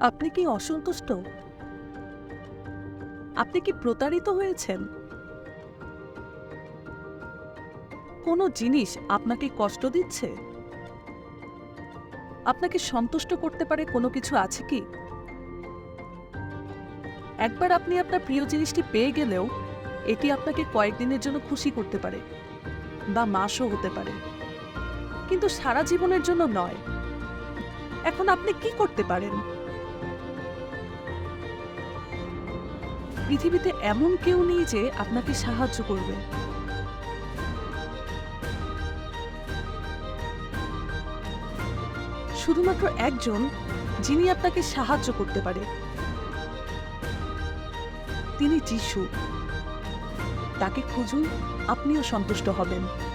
আপনি কি অসন্তুষ্ট? আপনি কি প্রতারিত হয়েছেন? কোনো জিনিস আপনাকে কষ্ট দিচ্ছে? আপনাকে সন্তুষ্ট করতে পারে কোনো কিছু আছে কি? একবার আপনি আপনার প্রিয় জিনিসটি পেয়ে গেলেও এটি আপনাকে কয়েকদিনের জন্য খুশি করতে পারে বা মাসও হতে পারে। কিন্তু সারা জীবনের জন্য নয়। এখন আপনি কি করতে পারেন? পৃথিবীতে এমন কেউ নেই যে আপনাকে সাহায্য করবে। শুধুমাত্র একজন যিনি আপনাকে সাহায্য করতে পারে। তিনি যিশু। তাকে খুঁজুন, আপনিও সন্তুষ্ট হবেন।